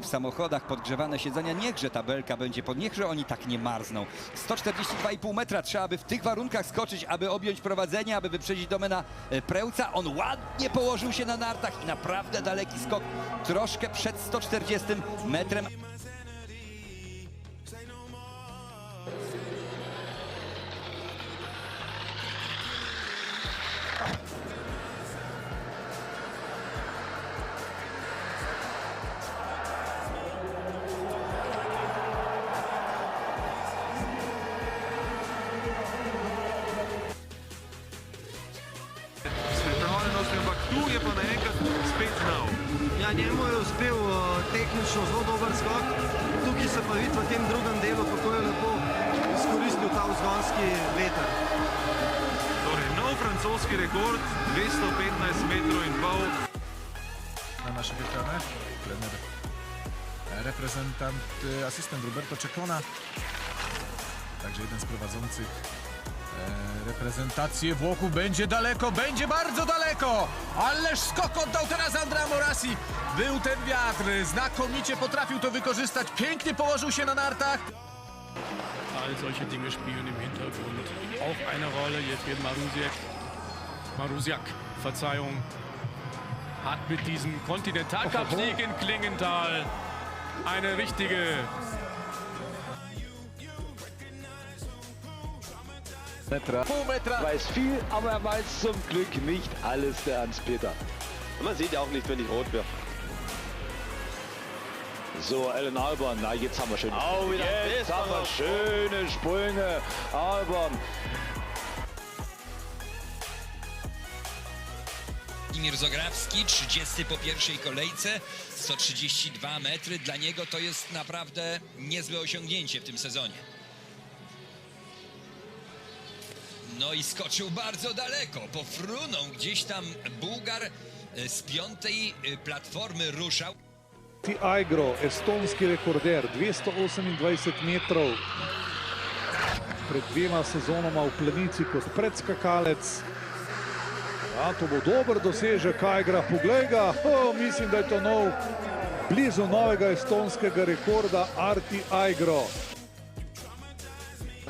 W samochodach podgrzewane siedzenia, niechże tabelka będzie pod, niechże oni tak nie marzną. 142,5 metra trzeba by w tych warunkach skoczyć, aby objąć prowadzenie, aby wyprzedzić domena e, Prełca. On ładnie położył się na nartach i naprawdę daleki skok, troszkę przed 140 metrem. Njemu je uspel uh, tehnično zelo dober skok. Tukaj se pa vidi v tem drugem delu, kako je lepo izkoristil ta vzgonski veter. Torej, nov francoski rekord, 215 metrov in pol. na naszych ekranach. Trener, reprezentant, e, asystent Roberto Czekona. Także jeden z prowadzących reprezentację Włochów. Będzie daleko, będzie bardzo daleko! Ależ skok oddał teraz Andrea Morasi. Był ten wiatr, znakomicie potrafił to wykorzystać. Pięknie położył się na nartach. All solche Dinge spielen im Hintergrund auch eine Rolle. Jetzt wird Marusiak, Marusiak, Verzeihung, hat mit diesem Kontinentalcup-Sieg in Klingenthal eine richtige Metra. weiß viel, aber er weiß zum Glück nicht alles, der Hans-Peter. Man sieht ja auch nicht, wenn ich rot bin. So, Ellen Albern, na jetzt haben wir schöne Oh, wieder Jetzt haben wir schöne Sprünge. Albern, Imir Zograwski, 30 po pierwszej kolejce, 132 metry. Dla niego to jest naprawdę niezłe osiągnięcie w tym sezonie. No i skoczył bardzo daleko. Pofrunął gdzieś tam Bułgar e, z piątej e, platformy ruszał. Aigro, estonski rekorder, 228 metrov. Pred dvema sezonoma v planici kot predskakalec. Ja, to bo dober dosežek Aigra, poglej ga, oh, mislim, da je to nov, blizu novega estonskega rekorda Arti Aigro.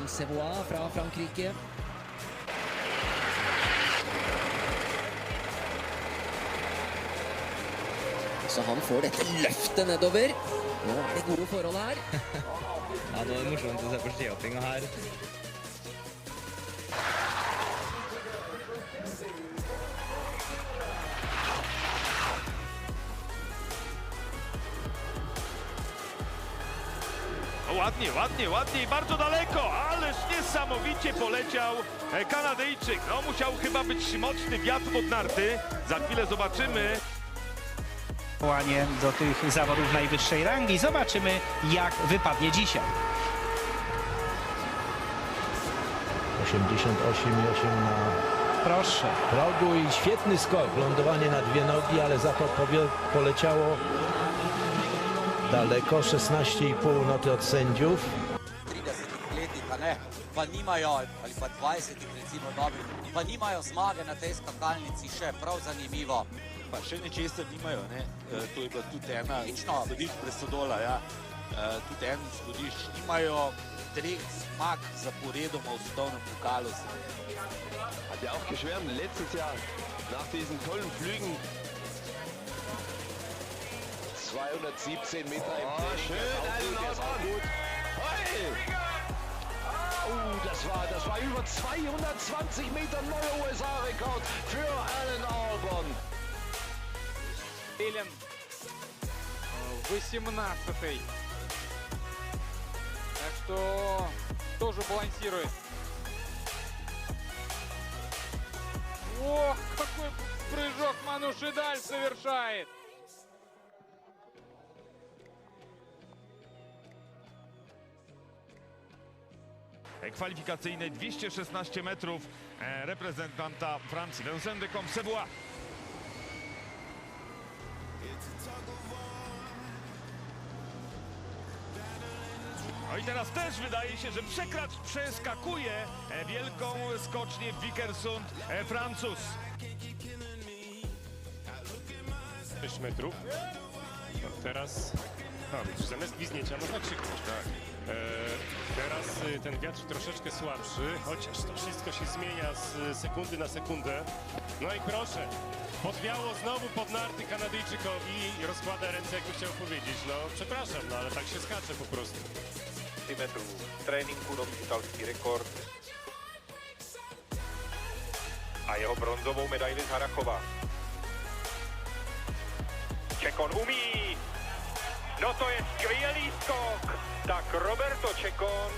Sevois fra Frankrike. Så han får dette løftet nedover. Nå er det gode forhold her. Ja, det var morsomt å se på skihoppinga her. Ładnie, ładnie, ładnie i bardzo daleko, ależ niesamowicie poleciał e, Kanadyjczyk. No musiał chyba być mocny wiatr pod narty. Za chwilę zobaczymy. Powołanie do tych zawodów najwyższej rangi. Zobaczymy, jak wypadnie dzisiaj. 88,8 na Proszę. progu i świetny skok. Lądowanie na dwie nogi, ale za to poleciało daleko, 16,5 noty od sędziów. 30-letih, a ne, pa nimajo, ali pa 20-ih recimo dobrih, pa nimajo zmage na tej skakalnici še, prav zanimivo. pa še nečesa nimajo, ne? E, to je bila tudi ena Odlično. sodišč presodola, ja. E, tudi en sodišč nimajo treh zmag zaporedoma v svetovnem pokalu. Hat ja auch geschwärmt letztes Jahr nach diesen tollen Flügen. 217 Meter im Training. schön, das war gut. Hey! Oh, das war, das war über 220 Meter neuer USA-Rekord für Allen Albon. Елен 18 Так что тоже балансирует. Ох, какой прыжок Манушидаль совершает! E, Kwalifikacyjne 216 metrów e, reprezentanta Francji. Vincent de Comsebois. No i teraz też wydaje się, że przekracz przeskakuje e, wielką skocznię w Wikersund e, Francuz. 6 metrów. Teraz poprawić. Zamiast gwizdnięcia można krzyknąć. Tak. E, teraz y, ten wiatr troszeczkę słabszy, chociaż to wszystko się zmienia z sekundy na sekundę. No i proszę, podwiało znowu pod narty Kanadyjczykowi i rozkłada ręce, jakby chciał powiedzieć. No przepraszam, no ale tak się skacze po prostu. metrů tréninku, nový italský rekord a jeho bronzovou medaili z Harachova. Čekon umí. No to je skvělý skok. Tak Roberto Čekon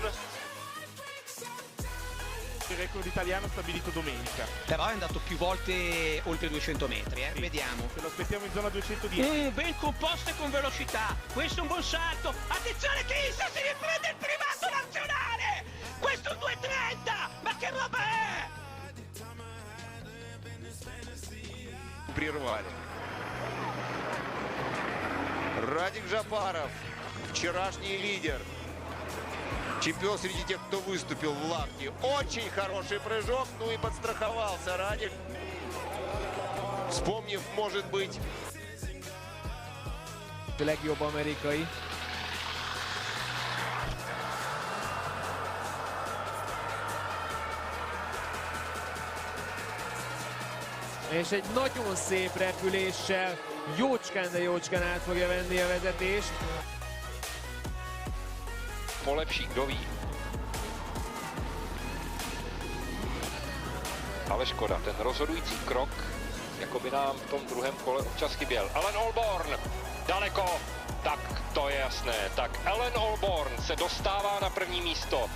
il record italiano stabilito domenica. Però è andato più volte oltre 200 metri, eh? sì. vediamo. Se lo aspettiamo in zona 210. Mm, ben composto e con velocità. Questo è un buon salto. Attenzione che si riprende il primato nazionale! Questo è un 230! Ma che roba è? Primo ruolo. Радик Жапаров, вчерашний лидер. Чемпион среди тех, кто выступил в лапке. Очень хороший прыжок, ну и подстраховался Радик. Вспомнив, может быть, legjobb amerikai. És egy nagyon szép repüléssel jócskán, de jócskán át fogja venni a vezetést. polepší, kdo ví. Ale škoda, ten rozhodující krok, jako by nám v tom druhém kole občas chyběl. Ellen Olborn, daleko, tak to je jasné. Tak Ellen Olborn se dostává na první místo.